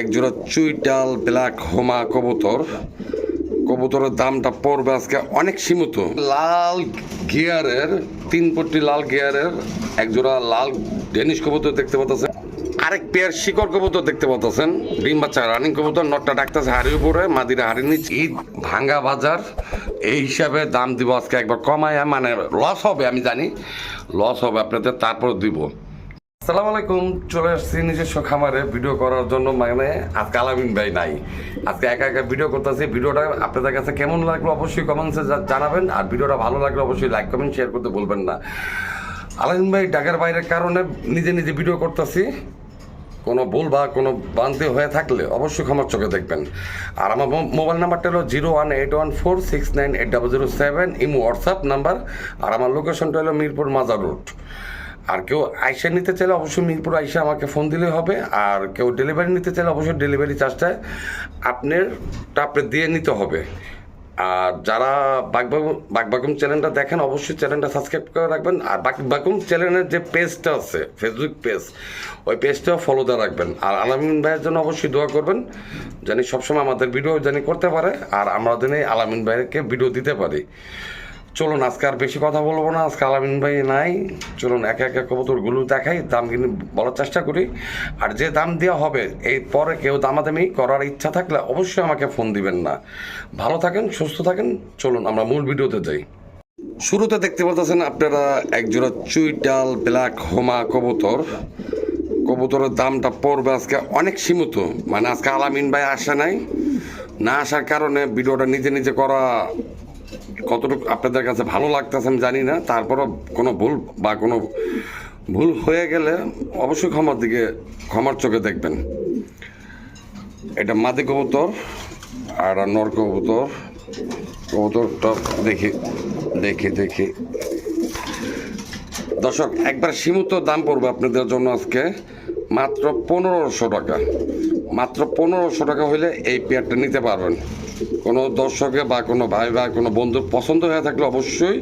একজোড়া চুইটাল ব্ল্যাক হোমা কবুতর। কবুতরের দামটা পড়বে আজকে অনেক সীমিত। লাল গিয়ারের, তিন পট্টি লাল গিয়ারের, একজোড়া লাল ডেনিশ কবুতর দেখতে পাচ্ছেন আরেক পেয়ার শিকড় কবুতর দেখতে পাচ্ছেন ডিম বাচ্চা রানিং কবুতর, নটটা ডাকতেছে হাড়ির উপরে, মাদিরা হাড়ি নিচে। ঈদ ভাঙ্গা বাজার। এই হিসাবে দাম দিব আজকে একবার কমায় মানে লস হবে, আমি জানি। লস হবে, আপনাদের তারপর দিব। আসসালামু আলাইকুম, চলে আসছি নিজস্ব খামারে ভিডিও করার জন্য মানে আজকে আলামিন ভাই নাই। আজকে একা একা ভিডিও করতেছি। ভিডিওটা আপনাদের কাছে কেমন লাগল অবশ্যই কমেন্টসে জানাবেন। আর ভিডিওটা ভালো লাগলে অবশ্যই লাইক কমেন্ট শেয়ার করতে বলবেন না। আলামিন ভাই, ঢাকার বাইরের কারণে নিজে নিজে ভিডিও করতেছি। কোনো ভুল বা কোনো বান্তি হয়ে থাকলে অবশ্যই ক্ষমার চোখে দেখবেন। আর আমার মোবাইল নাম্বারটা হলো zero one eight one four six nine eight double zero seven, imo WhatsApp number. আর আমার লোকেশনটা হলো মিরপুর মাজার রোড। আর কেউ আইসা নিতে চাইলে অবশ্যই মিরপুর আইসা আমাকে ফোন দিলে হবে। আর কেউ ডেলিভারি নিতে চাইলে অবশ্যই ডেলিভারি চার্জটা আপনারটা আপনি দিয়ে নিতে হবে। আর যারা বাগবাগুম চ্যানেলটা দেখেন, অবশ্যই চ্যানেলটা সাবস্ক্রাইব করে রাখবেন। আর বাগবাগুম চ্যানেলের যে পেজটা আছে ফেসবুক পেজ ওই পেজটাও ফলো দিয়ে রাখবেন। আর আলামিন ভাইয়ের জন্য অবশ্যই দোয়া করবেন, জানি সবসময় আমাদের ভিডিও জানি করতে পারে, আর আমরা জানি আলামিন ভাইকে ভিডিও দিতে পারি। চলুন, আজকে আর বেশি কথা বলব না, আজকে আলামিন ভাই নাই। চলুন, একে একে কবুতরগুলো দেখাই, দাম কিন্তু বলার চেষ্টা করি। আর যে দাম দেওয়া হবে, এই পরে কেউ দামাদামি করার ইচ্ছা থাকলে অবশ্যই আমাকে ফোন দিবেন না। ভালো থাকেন, সুস্থ থাকেন, চলুন আমরা মূল ভিডিওতে যাই। শুরুতে দেখতে পাচ্ছেন আপনারা একজোড়া চুইটাল ব্ল্যাক হোমা কবুতর। কবুতরের দামটা পড়বে আজকে অনেক সীমিত মানে আজকে আলামিন ভাই আসে নাই। না আসার কারণে ভিডিওটা নিজে নিজে করা কতটুকু আপনাদের কাছে ভালো লাগতেছে আমি জানি না। তারপরও কোনো ভুল বা কোনো ভুল হয়ে গেলে অবশ্যই ক্ষমার দিকে, ক্ষমার চোখে দেখবেন। এটা মাদি কবুতর আর নর কবুতর। কবুতরটা দেখি দেখি দেখি। দর্শক, একবার সীমিত দাম পড়বে আপনাদের জন্য আজকে। মাত্র পনেরোশো টাকা। মাত্র পনেরোশো টাকা হলে এই পেয়ারটা নিতে পারবেন। কোনো দর্শকে বা কোনো ভাই বা কোনো বন্ধুর পছন্দ হয়ে থাকলে অবশ্যই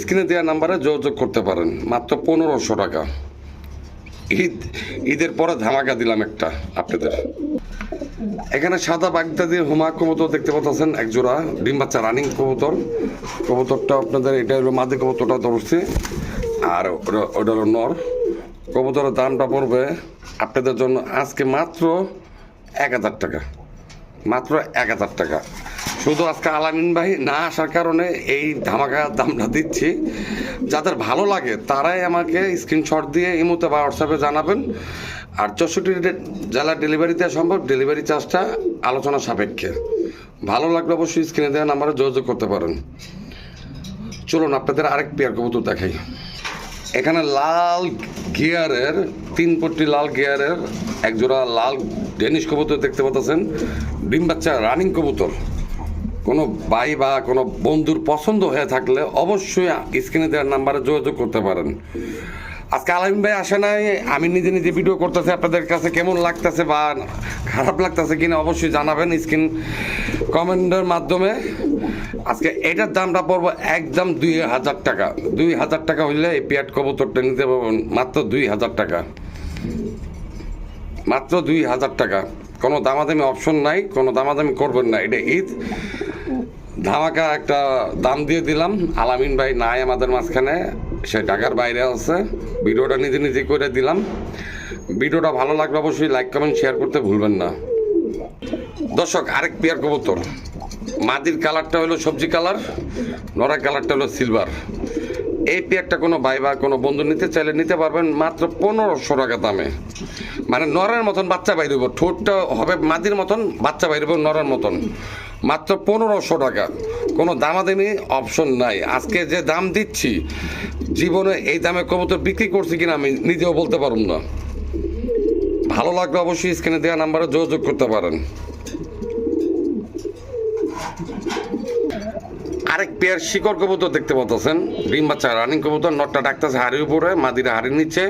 স্ক্রিনে দেওয়া নাম্বারে যোগাযোগ করতে পারেন। মাত্র পনেরোশো টাকা। ঈদ, ঈদের পরে ধামাকা দিলাম একটা আপনাদের। এখানে সাদা বাগদা দিয়ে হুমা কবুতর দেখতে পাচ্ছেন, এক জোড়া ডিম বাচ্চা রানিং কবুতর। কবুতরটা আপনাদের এটা হলো মাদি কবুতরটা ধরছে। আর ওটা হলো নর। কবুতরের দামটা পড়বে আপনাদের জন্য আজকে মাত্র এক হাজার টাকা। মাত্র এক হাজার টাকা। শুধু আজকে আলামিন ভাই না আসার কারণে এই ধামাকা দামটা দিচ্ছি। যাদের ভালো লাগে, তারাই আমাকে স্ক্রিনশট দিয়ে ইমোতে বা হোয়াটসঅ্যাপে জানাবেন। আর চৌষট্টি জেলা ডেলিভারি দেওয়া সম্ভব ডেলিভারি চার্জটা আলোচনা সাপেক্ষে। ভালো লাগলে অবশ্যই স্ক্রিনে দেওয়া নাম্বারে যোগাযোগ করতে পারেন। চলুন আপনাদের আরেক পেয়ার কবুতর দেখাই। এখানে লাল গিয়ারের, তিন পট্টি লাল গিয়ারের একজোড়া লাল ডেনিশ কবুতর দেখতে পাচ্ছেন। ডিম বাচ্চা, রানিং কবুতর। কোনো ভাই বা কোনো বন্ধুর পছন্দ হয়ে থাকলে অবশ্যই স্ক্রিনে দেওয়ার নাম্বারে যোগাযোগ করতে পারেন। আজকে আলামিন ভাই আসে নাই, আমি নিজে নিজে ভিডিও করতেছি, আপনাদের কাছে কেমন লাগতেছে বা খারাপ লাগতেছে কিনা অবশ্যই জানাবেন স্ক্রিন কমেন্টের মাধ্যমে। আজকে এটার দামটা পড়ব একদম দুই হাজার টাকা। দুই হাজার টাকা হইলে এই পেয়াট কবুতরটা নিতে পারবেন, মাত্র দুই হাজার টাকা। মাত্র দুই হাজার টাকা। কোনো দামাদামি অপশন নাই, কোনো দামাদামি করবেন না, এটা ঈদ। ধামাকা একটা দাম দিয়ে দিলাম, আলামিন ভাই নাই আমাদের মাঝখানে। সে ঢাকার বাইরে আছে। ভিডিওটা নিজে নিজে করে দিলাম। ভিডিওটা ভালো লাগলে অবশ্যই লাইক কমেন্ট শেয়ার করতে ভুলবেন না। দর্শক, আরেক পেয়ার কবুতর। মাদির কালারটা হলো সবজি কালার নরা কালারটা হলো সিলভার এই পেয়ারটা কোনো ভাই বা কোনো বন্ধু নিতে চাইলে নিতে পারবেন মাত্র পনেরোশো টাকা দামে। মানে নরের মতন বাচ্চা বাইর হইব ঠোঁটটা হবে মাদির মতন বাচ্চা বাইর হইব নরের মতন। মাত্র পনেরোশো টাকা। কোনো দামাদামি অপশন নাই। আজকে যে দাম দিচ্ছি, জীবনে এই দামে কবুতর বিক্রি করছি কিনা আমি নিজেও বলতে পারব না। ভালো লাগলে অবশ্যই স্ক্রিনে দেওয়া নাম্বারে যোগাযোগ করতে পারেন। আরেক পেয়ার শিকড় কবুতর দেখতে পাচ্ছেন। ডিম বাচ্চা রানিং কবুতর, নটটা ডাকতেছে হাড়ির উপরে, মাদিরা হাড়ির নিচে।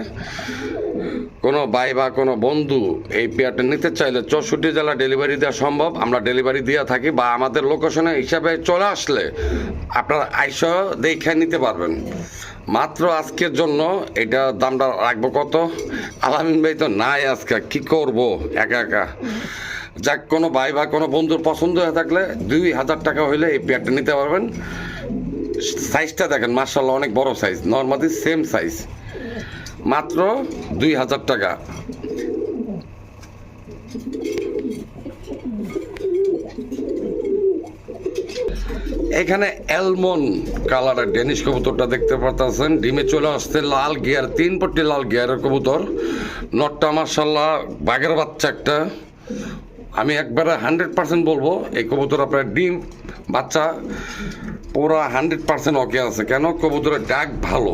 কোনো ভাই বা কোনো বন্ধু এই পেয়ারটা নিতে চাইলে চৌষট্টি জেলা ডেলিভারি দেওয়া সম্ভব। আমরা ডেলিভারি দিয়ে থাকি বা আমাদের লোকেশনে হিসাবে চলে আসলে আপনারা আইসা দেখে নিতে পারবেন। মাত্র আজকের জন্য এটা দামটা রাখব কত? আলামিন ভাই তো নাই আজকে, কি করব? একা একা। যাক, কোনো ভাই বা কোনো বন্ধুর পছন্দ হয়ে থাকলে দুই হাজার টাকা হইলে এই পেয়ারটা নিতে পারবেন। সাইজটা দেখেন মার্শাল্লাহ অনেক বড় সাইজ নর্মালি সেম সাইজ মাত্র দুই হাজার টাকা। এখানে অ্যালমন কালারের ডেনিশ কবুতরটা দেখতে পাচ্ছেন ডিমে চলে আসছে লাল গিয়ার, তিন পট্টি লাল গিয়ারের কবুতর। নটটা মার্শাল্লাহ বাঘের বাচ্চা একটা। আমি একবারে হান্ড্রেড পার্সেন্ট বলব, এই কবুতর আপনার ডিম, বাচ্চা, পুরো হান্ড্রেড পার্সেন্ট ওকে আছে। কেন? কবুতরের ডাক ভালো।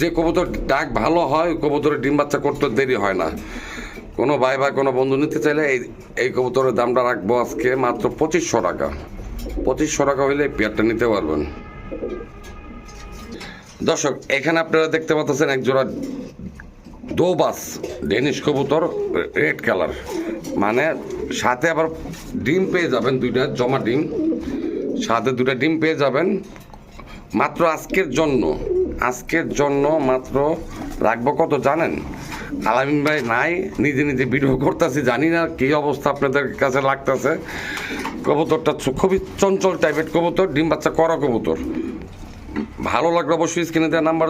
যে কবুতর ডাক ভালো হয়, কবুতরের ডিম বাচ্চা করতে দেরি হয় না। কোনো ভাই বা কোনো বন্ধু নিতে চাইলে এই এই কবুতরের দামটা রাখব আজকে মাত্র পঁচিশশো টাকা। পঁচিশশো টাকা হইলে এই পেয়ারটা নিতে পারবেন। দর্শক, এখানে আপনারা দেখতে পাচ্ছেন এক জোড়া দোবাস, ডেনিশ কবুতর, রেড কালার। মানে সাথে আবার ডিম পেয়ে যাবেন দুইটা, জমা ডিম। সাথে দুটা ডিম পেয়ে যাবেন। মাত্র আজকের জন্য। আজকের জন্য মাত্র রাখব কত জানেন? আলামিন ভাই নাই, নিজে নিজে ভিডিও করতেছি, জানি না কি অবস্থা আপনাদের কাছে লাগতেছে। কবুতরটা খুবই চঞ্চল টাইপের কবুতর, ডিম বাচ্চা করা কবুতর। ভালো লাগলে অবশ্যই স্ক্রিনে দেওয়া নাম্বার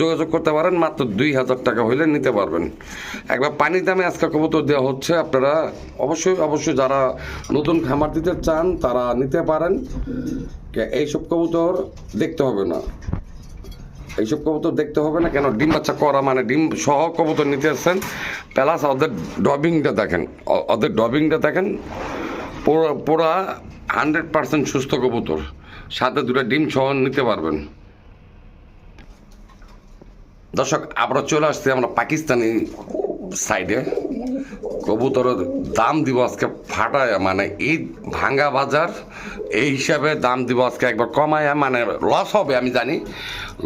যোগাযোগ করতে পারেন, মাত্র দুই হাজার টাকা হইলে নিতে পারবেন। একবার পানির দামে আজকে কবুতর দেওয়া হচ্ছে, আপনারা অবশ্যই অবশ্যই যারা নতুন খামার দিতে চান, তারা নিতে পারেন। এইসব কবুতর দেখতে হবে না। এইসব কবুতর দেখতে হবে না, কেন ডিম বাচ্চা করা মানে ডিম সহ কবুতর নিতে আসছেন প্লাস ওদের ডবিংটা দেখেন ওদের ডবিংটা দেখেন। পুরা হান্ড্রেড পার্সেন্ট সুস্থ কবুতর, সাথে দুটো ডিম সহ নিতে পারবেন। দর্শক, আমরা চলে আসছি আমরা পাকিস্তানি সাইডে কবুতরের দাম দিব আজকে ফাটায় মানে এই ভাঙ্গা বাজার, এই হিসাবে দাম দিব আজকে একবার কমায় মানে লস হবে, আমি জানি।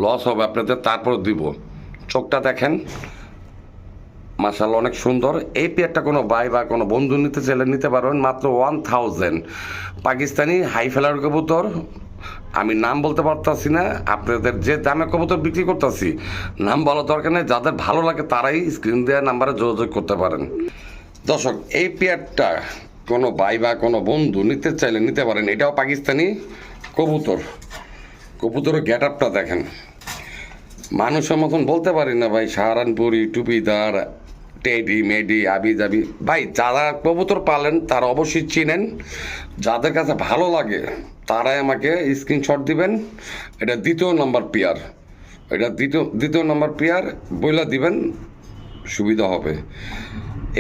লস হবে, আপনাদের তারপর দিব। চোখটা দেখেন। মাসাল অনেক সুন্দর। এই পেয়ারটা কোনো ভাই বা কোনো বন্ধু নিতে চাইলে নিতে পারবেন মাত্র ওয়ান থাউজেন্ড পাকিস্তানি হাই ফেলার কবুতর, আমি নাম বলতে পারতাছি না, আপনাদের যে দামে কবুতর বিক্রি করতেছি, নাম বলা দরকার নেই, যাদের ভালো লাগে তারাই স্ক্রিন দেওয়া নাম্বারে যোগাযোগ করতে পারেন। দর্শক, এই পেয়ারটা কোনো ভাই বা কোনো বন্ধু নিতে চাইলে নিতে পারেন। এটাও পাকিস্তানি কবুতর। কবুতরের গেট আপটা দেখেন। মানুষের মতন বলতে পারি না ভাই। সাহারানপুরি, টুপিদার, টেডি, মেডি আবি জাবি ভাই, যারা কবুতর পালেন, তারা অবশ্যই চিনেন। যাদের কাছে ভালো লাগে, তারাই আমাকে স্ক্রিনশট দিবেন। এটা দ্বিতীয় নম্বর পেয়ার। এটা দ্বিতীয় দ্বিতীয় নম্বর পেয়ার, বইলা দিবেন, সুবিধা হবে।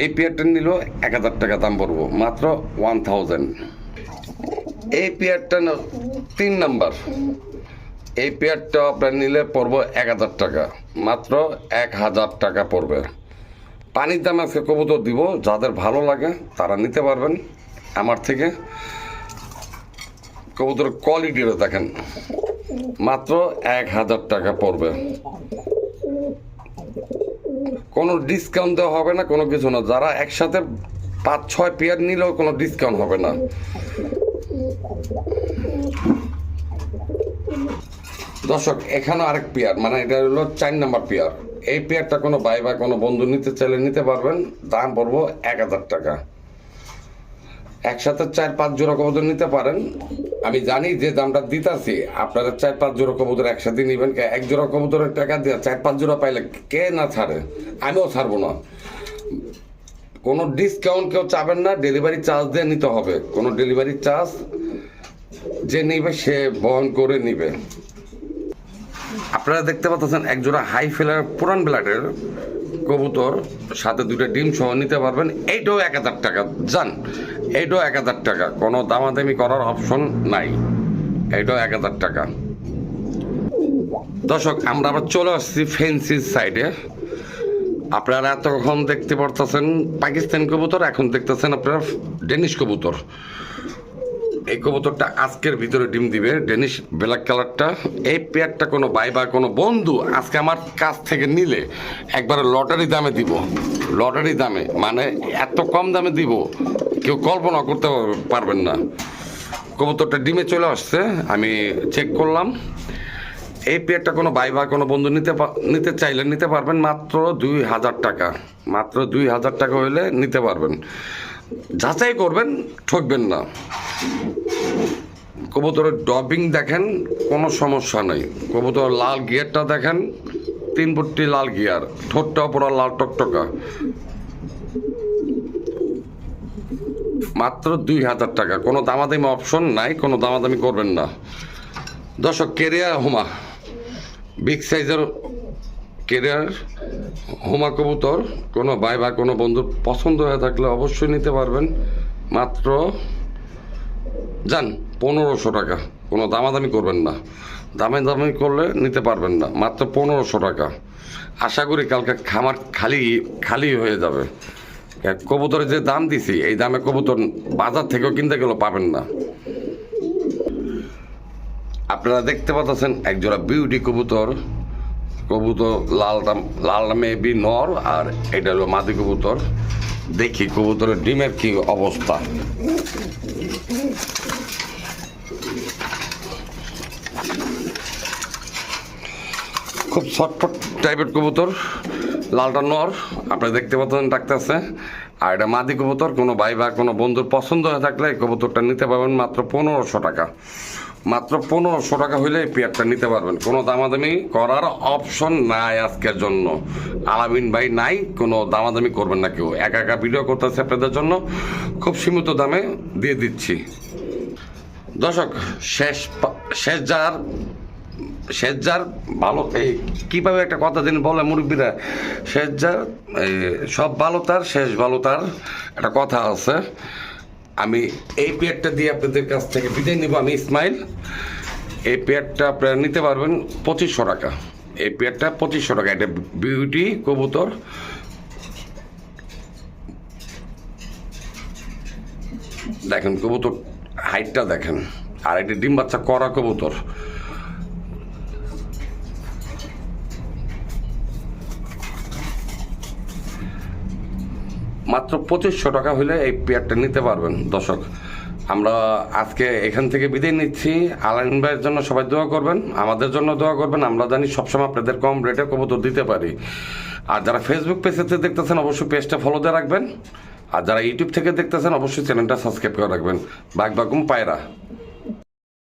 এই পেয়ারটা নিল এক হাজার টাকা দাম পড়ব, মাত্র ওয়ান থাউজেন্ড এই পেয়ারটা তিন নাম্বার। এই পেয়ারটা আপনার নিলে পড়ব এক হাজার টাকা, মাত্র এক হাজার টাকা পড়বে। পানির দাম আজকে কবুতর দিব, যাদের ভালো লাগে তারা নিতে পারবেন আমার থেকে। কবুতর কোয়ালিটিটা দেখেন, মাত্র এক হাজার টাকা পড়বে। কোনো ডিসকাউন্ট দেওয়া হবে না, কোনো কিছু না। যারা একসাথে পাঁচ, ছয় পেয়ার নিলেও কোনো ডিসকাউন্ট হবে না। দর্শক, এখানে আরেক পেয়ার মানে এটা হলো চার নাম্বার পেয়ার এই পেয়ারটা কোনো ভাই বা কোনো বন্ধু নিতে চাইলে নিতে পারবেন। দাম পড়ব এক হাজার টাকা। একসাথে চার, পাঁচ জোড়া কবুতর নিতে পারেন। আমি জানি যে দামটা দিতাছি। আপনারা চার, পাঁচ জোড়া কবুতর একসাথে নিবেন এক জোড়া কবুতরের টাকা দিয়ে চার, পাঁচ জোড়া পাইলে কে না ছাড়ে? আমিও ছাড়বো না। কোনো ডিসকাউন্ট কেউ চাবেন না ডেলিভারি চার্জ দিয়ে নিতে হবে। কোনো ডেলিভারি চার্জ যে নিবে, সে বহন করে নিবে। আপনারা দেখতে পাচ্ছেন, এক জোড়া হাই ফেলার পুরান ব্লাডের কবুতর। সাথে দুটো ডিম সহ নিতে পারবেন। এইটাও এক হাজার টাকা। যান। এইটাও এক হাজার টাকা। কোনো দামাদামি করার অপশন নাই। এইটাও এক হাজার টাকা। দর্শক আমরা আবার চলে আসছি ফেন্সির সাইডে আপনারা এতক্ষণ দেখতে পারতেছেন পাকিস্তান কবুতর, এখন দেখতেছেন আপনারা ডেনিশ কবুতর। এই কবুতরটা আজকের ভিতরে ডিম দিবে। ডেনিশ ব্ল্যাক কালারটা। এই পেয়ারটা কোনো ভাই বা কোনো বন্ধু আজকে আমার কাছ থেকে নিলে একবারে লটারি দামে দিব। লটারি দামে মানে এত কম দামে দিব, কেউ কল্পনা করতে পারবেন না। কবুতরটা ডিমে চলে আসছে, আমি চেক করলাম। এই পেয়ারটা কোনো ভাই বা কোনো বন্ধু নিতে নিতে চাইলে নিতে পারবেন, মাত্র দুই হাজার টাকা। মাত্র দুই হাজার টাকা হইলে নিতে পারবেন। যাচাই করবেন, ঠকবেন না। কবুতরের ডবিং দেখেন, কোনো সমস্যা নেই। কবুতর লাল গিয়ারটা দেখেন, তিন ফুটটি লাল গিয়ার ঠোঁটটা পুরো লাল টকটকা। মাত্র দুই হাজার টাকা। কোনো দামাদামি অপশন নাই, কোনো দামাদামি করবেন না। দর্শক, কেরিয়ার হোমা, বিগ সাইজের কেরিয়ার হোমা কবুতর, কোনো ভাই বা কোনো বন্ধুর পছন্দ হয়ে থাকলে অবশ্যই নিতে পারবেন। মাত্র, যান, পনেরোশো টাকা। কোনো দামাদামি করবেন না। দামে দামি করলে নিতে পারবেন না। মাত্র পনেরোশো টাকা। আশা করি কালকে খামার খালি খালি হয়ে যাবে। কবুতরের যে দাম দিছি, এই দামে কবুতর বাজার থেকেও কিনতে গেলেও পাবেন না। আপনারা দেখতে পাচ্ছেন একজোড়া বিউটি কবুতর। কবুতর লাল দাম, লাল নামে বি নর আর এটা হলো মাদি কবুতর। দেখি কবুতরের ডিমের কি অবস্থা। খুব ছটফট টাইপের কবুতর, লালটা নর, আপনি দেখতে পাচ্ছেন ডাকতেছে আর এটা মাদি কবুতর, কোনো ভাই বা কোনো বন্ধুর পছন্দ হয়ে থাকলে এই কবুতরটা নিতে পারবেন মাত্র পনেরোশো টাকা। মাত্র পনেরোশো টাকা হইলে এই পেয়ারটা নিতে পারবেন। কোনো দামাদামি করার অপশন নাই আজকের জন্য। আলামিন ভাই নাই, কোনো দামাদামি করবেন না কেউ। একা একা ভিডিও করতেছে আপনাদের জন্য। খুব সীমিত দামে দিয়ে দিচ্ছি। দর্শক, শেষ শেষ যার শেষ যার ভালো, এই কীভাবে একটা কথা দিন বলে মুরব্বীরা? শেষ যার সব ভালো তার, শেষ ভালো তার, একটা কথা আছে। আমি এই পেয়ারটা দিয়ে আপনাদের কাছ থেকে বিদায় নিব। আমি ইসমাইল, এই পেয়ারটা আপনারা নিতে পারবেন পঁচিশশো টাকা। এই পেয়ারটা পঁচিশশো টাকা। এটা বিউটি কবুতর। দেখেন কবুতর, হাইটটা দেখেন। আর এটা ডিম বাচ্চা করা কবুতর। মাত্র পঁচিশশো টাকা হলে এই পেয়ারটা নিতে পারবেন, দর্শক। আমরা আজকে এখান থেকে বিদায় নিচ্ছি। আলাইন ভাইয়ের জন্য সবাই দোয়া করবেন, আমাদের জন্য দোয়া করবেন। আমরা জানি সবসময় আপনাদের কম রেটে কবুতর দিতে পারি। আর যারা ফেসবুক পেজেতে দেখতেছেন, অবশ্যই পেজটা ফলো দিয়ে রাখবেন। আর যারা ইউটিউব থেকে দেখতেছেন, অবশ্যই চ্যানেলটা সাবস্ক্রাইব করে রাখবেন। বাঘ বাগুম পায়রা।